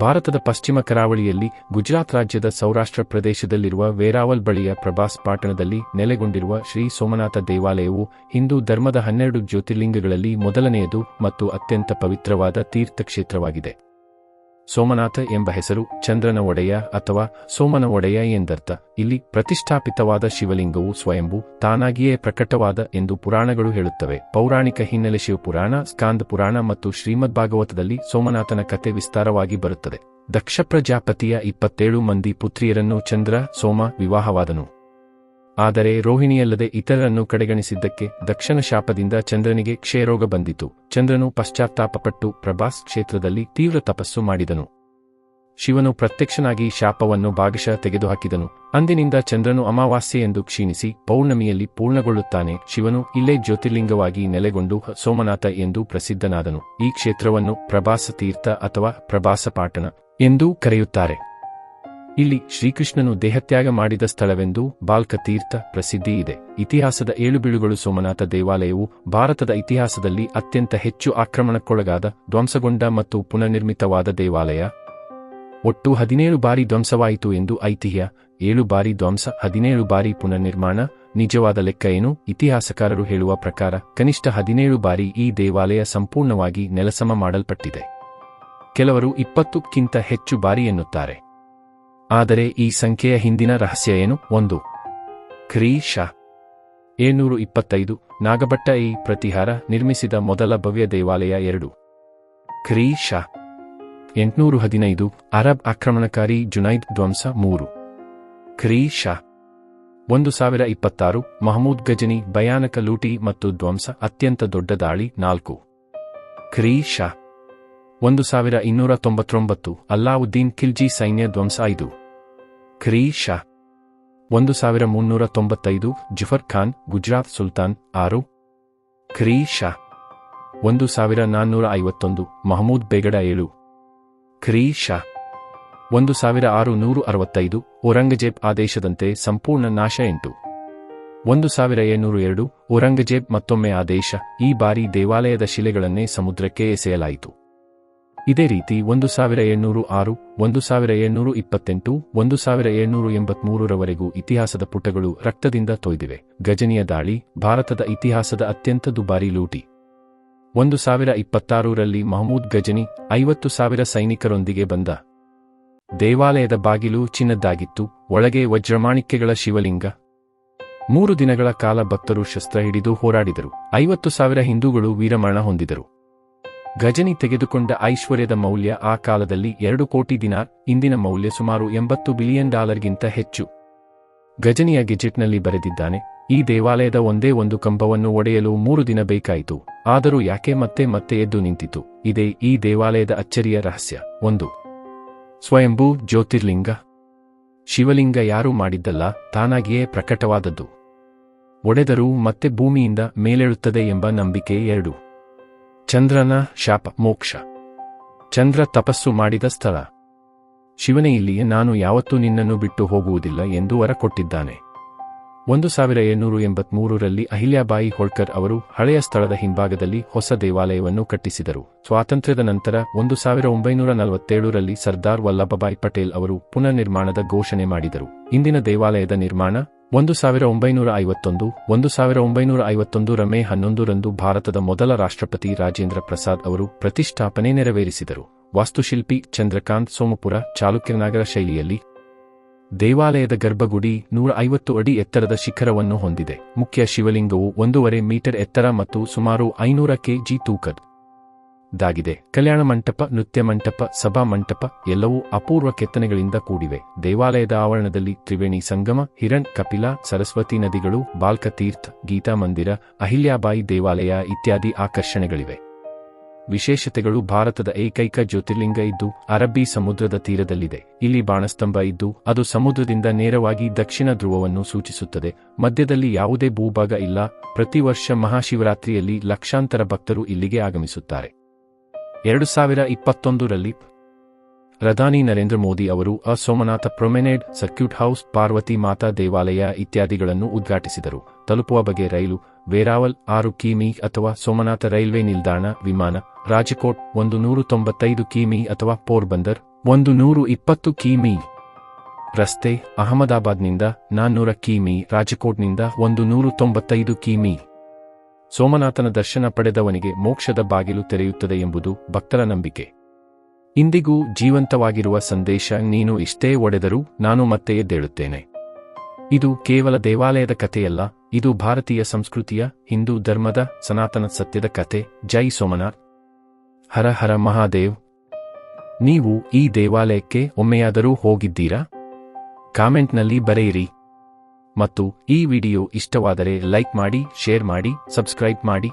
ಭಾರತದ ಪಶ್ಚಿಮ ಕರಾವಳಿಯಲ್ಲಿ ಗುಜರಾತ್ ರಾಜ್ಯದ ಸೌರಾಷ್ಟ್ರ ಪ್ರದೇಶದಲ್ಲಿರುವ ವೇರಾವಲ್ ಬಳಿಯ ಪ್ರಭಾಸ್ ಪಾಟಣದಲ್ಲಿ ನೆಲೆಗೊಂಡಿರುವ ಶ್ರೀ ಸೋಮನಾಥ ದೇವಾಲಯವು ಹಿಂದೂ ಧರ್ಮದ ಹನ್ನೆರಡು ಜ್ಯೋತಿರ್ಲಿಂಗಗಳಲ್ಲಿ ಮೊದಲನೆಯದು ಮತ್ತು ಅತ್ಯಂತ ಪವಿತ್ರವಾದ ತೀರ್ಥಕ್ಷೇತ್ರವಾಗಿದೆ. ಸೋಮನಾಥ ಎಂಬ ಹೆಸರು ಚಂದ್ರನ ಒಡೆಯ ಅಥವಾ ಸೋಮನ ಒಡೆಯ ಎಂದರ್ಥ. ಇಲ್ಲಿ ಪ್ರತಿಷ್ಠಾಪಿತವಾದ ಶಿವಲಿಂಗವು ಸ್ವಯಂಭೂ, ತಾನಾಗಿಯೇ ಪ್ರಕಟವಾದ ಎಂದು ಪುರಾಣಗಳು ಹೇಳುತ್ತವೆ. ಪೌರಾಣಿಕ ಹಿನ್ನೆಲೆ ಶಿವಪುರಾಣ, ಸ್ಕಾಂದ ಪುರಾಣ ಮತ್ತು ಶ್ರೀಮದ್ ಭಾಗವತದಲ್ಲಿ ಸೋಮನಾಥನ ಕತೆ ವಿಸ್ತಾರವಾಗಿ ಬರುತ್ತದೆ. ದಕ್ಷ ಪ್ರಜಾಪತಿಯ ಇಪ್ಪತ್ತೇಳು ಮಂದಿ ಪುತ್ರಿಯರನ್ನು ಚಂದ್ರ, ಸೋಮ ವಿವಾಹವಾದನು. ಆದರೆ ರೋಹಿಣಿಯಲ್ಲದೆ ಇತರರನ್ನು ಕಡೆಗಣಿಸಿದ್ದಕ್ಕೆ ದಕ್ಷಿಣ ಶಾಪದಿಂದ ಚಂದ್ರನಿಗೆ ಕ್ಷಯರೋಗ ಬಂದಿತು. ಚಂದ್ರನು ಪಶ್ಚಾತ್ತಾಪಪಟ್ಟು ಪ್ರಭಾಸ್ ಕ್ಷೇತ್ರದಲ್ಲಿ ತೀವ್ರ ತಪಸ್ಸು ಮಾಡಿದನು. ಶಿವನು ಪ್ರತ್ಯಕ್ಷನಾಗಿ ಶಾಪವನ್ನು ಭಾಗಶಃ ತೆಗೆದುಹಾಕಿದನು. ಅಂದಿನಿಂದ ಚಂದ್ರನು ಅಮಾವಾಸ್ಯೆ ಎಂದು ಕ್ಷೀಣಿಸಿ ಪೌರ್ಣಮಿಯಲ್ಲಿ ಪೂರ್ಣಗೊಳ್ಳುತ್ತಾನೆ. ಶಿವನು ಇಲ್ಲೇ ಜ್ಯೋತಿರ್ಲಿಂಗವಾಗಿ ನೆಲೆಗೊಂಡು ಸೋಮನಾಥ ಎಂದು ಪ್ರಸಿದ್ಧನಾದನು. ಈ ಕ್ಷೇತ್ರವನ್ನು ಪ್ರಭಾಸ ತೀರ್ಥ ಅಥವಾ ಪ್ರಭಾಸ ಪಾಟಣ ಎಂದೂ ಕರೆಯುತ್ತಾರೆ. ಇಲ್ಲಿ ಶ್ರೀಕೃಷ್ಣನು ದೇಹತ್ಯಾಗ ಮಾಡಿದ ಸ್ಥಳವೆಂದು ಬಾಲ್ಕ ತೀರ್ಥ ಪ್ರಸಿದ್ಧಿ ಇದೆ. ಇತಿಹಾಸದ ಏಳುಬೀಳುಗಳು ಸೋಮನಾಥ ದೇವಾಲಯವು ಭಾರತದ ಇತಿಹಾಸದಲ್ಲಿ ಅತ್ಯಂತ ಹೆಚ್ಚು ಆಕ್ರಮಣಕ್ಕೊಳಗಾದ ಧ್ವಂಸಗೊಂಡ ಮತ್ತು ಪುನರ್ನಿರ್ಮಿತವಾದ ದೇವಾಲಯ. ಒಟ್ಟು ಹದಿನೇಳು ಬಾರಿ ಧ್ವಂಸವಾಯಿತು ಎಂದು ಐತಿಹ್ಯ. ಏಳು ಬಾರಿ ಧ್ವಂಸ, ಹದಿನೇಳು ಬಾರಿ ಪುನರ್ನಿರ್ಮಾಣ. ನಿಜವಾದ ಲೆಕ್ಕ ಏನು? ಇತಿಹಾಸಕಾರರು ಹೇಳುವ ಪ್ರಕಾರ ಕನಿಷ್ಠ ಹದಿನೇಳು ಬಾರಿ ಈ ದೇವಾಲಯ ಸಂಪೂರ್ಣವಾಗಿ ನೆಲಸಮ ಮಾಡಲ್ಪಟ್ಟಿದೆ. ಕೆಲವರು ಇಪ್ಪತ್ತಕ್ಕಿಂತ ಹೆಚ್ಚು ಬಾರಿ ಎನ್ನುತ್ತಾರೆ. ಆದರೆ ಈ ಸಂಖ್ಯೆಯ ಹಿಂದಿನ ರಹಸ್ಯ ಏನು? ಒಂದು. ಕ್ರೀ ಶ ಏಳ್ನೂರು ಇಪ್ಪತ್ತೈದು ನಾಗಭಟ್ಟ ಈ ಪ್ರತಿಹಾರ ನಿರ್ಮಿಸಿದ ಮೊದಲ ಭವ್ಯ ದೇವಾಲಯ ಎರಡು. ಕ್ರೀ ಶ ಎಂಟುನೂರು ಹದಿನೈದು ಅರಬ್ ಆಕ್ರಮಣಕಾರಿ ಜುನೈದ್ ಧ್ವಂಸ ಮೂರು. ಕ್ರೀ ಶ ಒಂದು ಸಾವಿರ ಇಪ್ಪತ್ತಾರು. ಮಹಮೂದ್ ಗಜನಿ ಭಯಾನಕ ಲೂಟಿ ಮತ್ತು ಧ್ವಂಸ ಅತ್ಯಂತ ದೊಡ್ಡ ದಾಳಿ ನಾಲ್ಕು. ಕ್ರೀ ಶ ಒಂದು ಸಾವಿರ ಇನ್ನೂರ ತೊಂಬತ್ತೊಂಬತ್ತು ಅಲ್ಲಾವುದ್ದೀನ್ ಖಿಲ್ಜಿ ಸೈನ್ಯ ಧ್ವಂಸ ಐದು. ಕ್ರೀ ಶಾ ಒಂದು ಸಾವಿರ ಮುನ್ನೂರ ತೊಂಬತ್ತೈದು, ಜುಫರ್ ಖಾನ್, ಗುಜರಾತ್ ಸುಲ್ತಾನ್, ಆರು. ಕ್ರೀ ಶಾ ಒಂದು ಸಾವಿರ ನಾನ್ನೂರ ಐವತ್ತೊಂದು, ಮಹಮೂದ್ ಬೇಗಡ ಏಳು. ಕ್ರೀ ಶಾ ಒಂದು ಸಾವಿರ ಆರು ನೂರು ಅರವತ್ತೈದು, ಔರಂಗಜೇಬ್ ಆದೇಶದಂತೆ ಸಂಪೂರ್ಣ ನಾಶ ಎಂಟು. ಒಂದು ಸಾವಿರ ಏಳ್ನೂರು ಎರಡು, ಔರಂಗಜೇಬ್ ಮತ್ತೊಮ್ಮೆ ಆದೇಶ, ಈ ಬಾರಿ ದೇವಾಲಯದ ಶಿಲೆಗಳನ್ನೇ ಸಮುದ್ರಕ್ಕೆ ಎಸೆಯಲಾಯಿತು. ಇದೇ ರೀತಿ ಒಂದು ಸಾವಿರ ಏಳ್ನೂರು ಆರು, ಒಂದು ಸಾವಿರ ಏಳ್ನೂರು ಇಪ್ಪತ್ತೆಂಟು, ಒಂದು ಸಾವಿರ ಏಳ್ನೂರು ಎಂಬತ್ಮೂರರವರೆಗೂ ಇತಿಹಾಸದ ಪುಟಗಳು ರಕ್ತದಿಂದ ತೊಯ್ದಿವೆ. ಗಜನಿಯ ದಾಳಿ, ಭಾರತದ ಇತಿಹಾಸದ ಅತ್ಯಂತ ದುಬಾರಿ ಲೂಟಿ. ಒಂದು ಸಾವಿರ ಇಪ್ಪತ್ತಾರರಲ್ಲಿ ಮಹಮೂದ್ ಗಜನಿ ಐವತ್ತು ಸಾವಿರ ಸೈನಿಕರೊಂದಿಗೆ ಬಂದ. ದೇವಾಲಯದ ಬಾಗಿಲು ಚಿನ್ನದ್ದಾಗಿತ್ತು, ಒಳಗೆ ವಜ್ರಮಾಣಿಕ್ಯಗಳ ಶಿವಲಿಂಗ. ಮೂರು ದಿನಗಳ ಕಾಲ ಭಕ್ತರು ಶಸ್ತ್ರ ಹಿಡಿದು ಹೋರಾಡಿದರು. ಐವತ್ತು ಸಾವಿರ ಹಿಂದೂಗಳು ವೀರಮರಣ ಹೊಂದಿದರು. ಗಜನಿ ತೆಗೆದುಕೊಂಡ ಐಶ್ವರ್ಯದ ಮೌಲ್ಯ ಆ ಕಾಲದಲ್ಲಿ ಎರಡು ಕೋಟಿ ದಿನಾರ್ ಇಂದಿನ ಮೌಲ್ಯ ಸುಮಾರು ಎಂಬತ್ತು ಬಿಲಿಯನ್ ಡಾಲರ್ಗಿಂತ ಹೆಚ್ಚು. ಗಜನಿಯ ಗೆಜೆಟ್ನಲ್ಲಿ ಬರೆದಿದ್ದಾನೆ, ಈ ದೇವಾಲಯದ ಒಂದೇ ಒಂದು ಕಂಬವನ್ನು ಒಡೆಯಲು ಮೂರು ದಿನ ಬೇಕಾಯಿತು, ಆದರೂ ಯಾಕೆ ಮತ್ತೆ ಮತ್ತೆ ಎದ್ದು ನಿಂತಿತು? ಇದೇ ಈ ದೇವಾಲಯದ ಅಚ್ಚರಿಯ ರಹಸ್ಯ. ಒಂದು. ಸ್ವಯಂಭೂ ಜ್ಯೋತಿರ್ಲಿಂಗ. ಶಿವಲಿಂಗ ಯಾರೂ ಮಾಡಿದ್ದಲ್ಲ, ತಾನಾಗಿಯೇ ಪ್ರಕಟವಾದದ್ದು. ಒಡೆದರೂ ಮತ್ತೆ ಭೂಮಿಯಿಂದ ಮೇಲೆಳುತ್ತದೆ ಎಂಬ ನಂಬಿಕೆ ಎರಡು. ಚಂದ್ರನ ಶಾಪ, ಮೋಕ್ಷ. ಚಂದ್ರ ತಪಸ್ಸು ಮಾಡಿದ ಸ್ಥಳ. ಶಿವನೇ ಇಲ್ಲಿಯೇ, ನಾನು ಯಾವತ್ತೂ ನಿನ್ನನ್ನು ಬಿಟ್ಟು ಹೋಗುವುದಿಲ್ಲ ಎಂದು ವರ ಕೊಟ್ಟಿದ್ದಾನೆ ಒಂದು ಸಾವಿರ ಏಳ್ನೂರು ಎಂಬತ್ಮೂರರಲ್ಲಿ ಅಹಿಲ್ಯಾಬಾಯಿ ಹೋಳ್ಕರ್ ಅವರು ಹಳೆಯ ಸ್ಥಳದ ಹಿಂಭಾಗದಲ್ಲಿ ಹೊಸ ದೇವಾಲಯವನ್ನು ಕಟ್ಟಿಸಿದರು. ಸ್ವಾತಂತ್ರ್ಯದ ನಂತರ ಒಂದು ಸಾವಿರ ಒಂಬೈನೂರ ನಲವತ್ತೇಳರಲ್ಲಿ ಸರ್ದಾರ್ ವಲ್ಲಭಭಾಯ್ ಪಟೇಲ್ ಅವರು ಪುನರ್ನಿರ್ಮಾಣದ ಘೋಷಣೆ ಮಾಡಿದರು. ಇಂದಿನ ದೇವಾಲಯದ ನಿರ್ಮಾಣ ಒಂದು ಸಾವಿರ ಒಂಬೈನೂರ ಐವತ್ತೊಂದು ಒಂದು ಸಾವಿರ ಒಂಬೈನೂರ ಐವತ್ತೊಂದರ ಮೇ ಹನ್ನೊಂದರಂದು ಭಾರತದ ಮೊದಲ ರಾಷ್ಟ್ರಪತಿ ರಾಜೇಂದ್ರ ಪ್ರಸಾದ್ ಅವರು ಪ್ರತಿಷ್ಠಾಪನೆ ನೆರವೇರಿಸಿದರು. ವಾಸ್ತುಶಿಲ್ಪಿ ಚಂದ್ರಕಾಂತ್ ಸೋಮಪುರ, ಚಾಲುಕ್ಯನಗರ ಶೈಲಿಯಲ್ಲಿ ದೇವಾಲಯದ ಗರ್ಭಗುಡಿ ನೂರ ಐವತ್ತು ಅಡಿ ಎತ್ತರದ ಶಿಖರವನ್ನು ಹೊಂದಿದೆ. ಮುಖ್ಯ ಶಿವಲಿಂಗವು ಒಂದೂವರೆ ಮೀಟರ್ ಎತ್ತರ ಮತ್ತು ಸುಮಾರು ಐನೂರ ಕೆಜಿ ತೂಕದ. ದಾಗಿದೆ. ಕಲ್ಯಾಣ ಮಂಟಪ, ನೃತ್ಯ ಮಂಟಪ, ಸಭಾ ಮಂಟಪ ಎಲ್ಲವೂ ಅಪೂರ್ವ ಕೆತ್ತನೆಗಳಿಂದ ಕೂಡಿವೆ. ದೇವಾಲಯದ ಆವರಣದಲ್ಲಿ ತ್ರಿವೇಣಿ ಸಂಗಮ, ಹಿರಣ್, ಕಪಿಲ, ಸರಸ್ವತಿ ನದಿಗಳು, ಬಾಲ್ಕತೀರ್ಥ, ಗೀತಾ ಮಂದಿರ, ಅಹಿಲ್ಯಾಬಾಯಿ ದೇವಾಲಯ ಇತ್ಯಾದಿ ಆಕರ್ಷಣೆಗಳಿವೆ. ವಿಶೇಷತೆಗಳು ಭಾರತದ ಏಕೈಕ ಜ್ಯೋತಿರ್ಲಿಂಗ ಇದ್ದು, ಅರಬ್ಬಿ ಸಮುದ್ರದ ತೀರದಲ್ಲಿದೆ. ಇಲ್ಲಿ ಬಾಣಸ್ತಂಭ ಇದ್ದು, ಅದು ಸಮುದ್ರದಿಂದ ನೇರವಾಗಿ ದಕ್ಷಿಣ ಧ್ರುವವನ್ನು ಸೂಚಿಸುತ್ತದೆ. ಮಧ್ಯದಲ್ಲಿ ಯಾವುದೇ ಭೂಭಾಗ ಇಲ್ಲ. ಪ್ರತಿ ವರ್ಷ ಮಹಾಶಿವರಾತ್ರಿಯಲ್ಲಿ ಲಕ್ಷಾಂತರ ಭಕ್ತರು ಇಲ್ಲಿಗೆ ಆಗಮಿಸುತ್ತಾರೆ. ಎರಡು ಸಾವಿರ ಇಪ್ಪತ್ತೊಂದರಲ್ಲಿ ಪ್ರಧಾನಿ ನರೇಂದ್ರ ಮೋದಿ ಅವರು ಅ Somnath promenade, circuit house, Parvati Mata ದೇವಾಲಯ ಇತ್ಯಾದಿಗಳನ್ನು ಉದ್ಘಾಟಿಸಿದರು. ತಲುಪುವ ಬಗೆ ರೈಲು, ವೇರಾವಲ್ ಆರು ಕಿಮಿ ಅಥವಾ ಸೋಮನಾಥ ರೈಲ್ವೆ ನಿಲ್ದಾಣ, ವಿಮಾನ, ರಾಜಕೋಟ್ ಒಂದು ನೂರು ತೊಂಬತ್ತೈದು ಕಿಮಿ ಅಥವಾ ಪೋರ್ಬಂದರ್ ಒಂದು ನೂರು ಇಪ್ಪತ್ತು ಕಿಮಿ. ರಸ್ತೆ, ಅಹಮದಾಬಾದ್ನಿಂದ ನಾನ್ನೂರ ಕಿಮಿ, ರಾಜಕೋಟ್ನಿಂದ ಒಂದು ನೂರು ತೊಂಬತ್ತೈದು ಕಿಮಿ. ಸೋಮನಾಥನ ದರ್ಶನ ಪಡೆದವನಿಗೆ ಮೋಕ್ಷದ ಬಾಗಿಲು ತೆರೆಯುತ್ತದೆ ಎಂಬುದು ಭಕ್ತರ ನಂಬಿಕೆ. ಇಂದಿಗೂ ಜೀವಂತವಾಗಿರುವ ಸಂದೇಶ, ನೀನು ಇಷ್ಟೇ ಒಡೆದರೂ ನಾನು ಮತ್ತೆ ಎದ್ದೇಳುತ್ತೇನೆ. ಇದು ಕೇವಲ ದೇವಾಲಯದ ಕಥೆಯಲ್ಲ, ಇದು ಭಾರತೀಯ ಸಂಸ್ಕೃತಿಯ, ಹಿಂದೂ ಧರ್ಮದ, ಸನಾತನ ಸತ್ಯದ ಕಥೆ. ಜೈ ಸೋಮನಾಥ್. ಹರ ಹರ ಮಹಾದೇವ್. ನೀವು ಈ ದೇವಾಲಯಕ್ಕೆ ಒಮ್ಮೆಯಾದರೂ ಹೋಗಿದ್ದೀರಾ? ಕಾಮೆಂಟ್ನಲ್ಲಿ ಬರೆಯಿರಿ. ಮತ್ತು ಈ ವಿಡಿಯೋ ಇಷ್ಟವಾದರೆ ಲೈಕ್ ಮಾಡಿ ಶೇರ್ ಮಾಡಿ ಸಬ್ಸ್ಕ್ರೈಬ್ ಮಾಡಿ.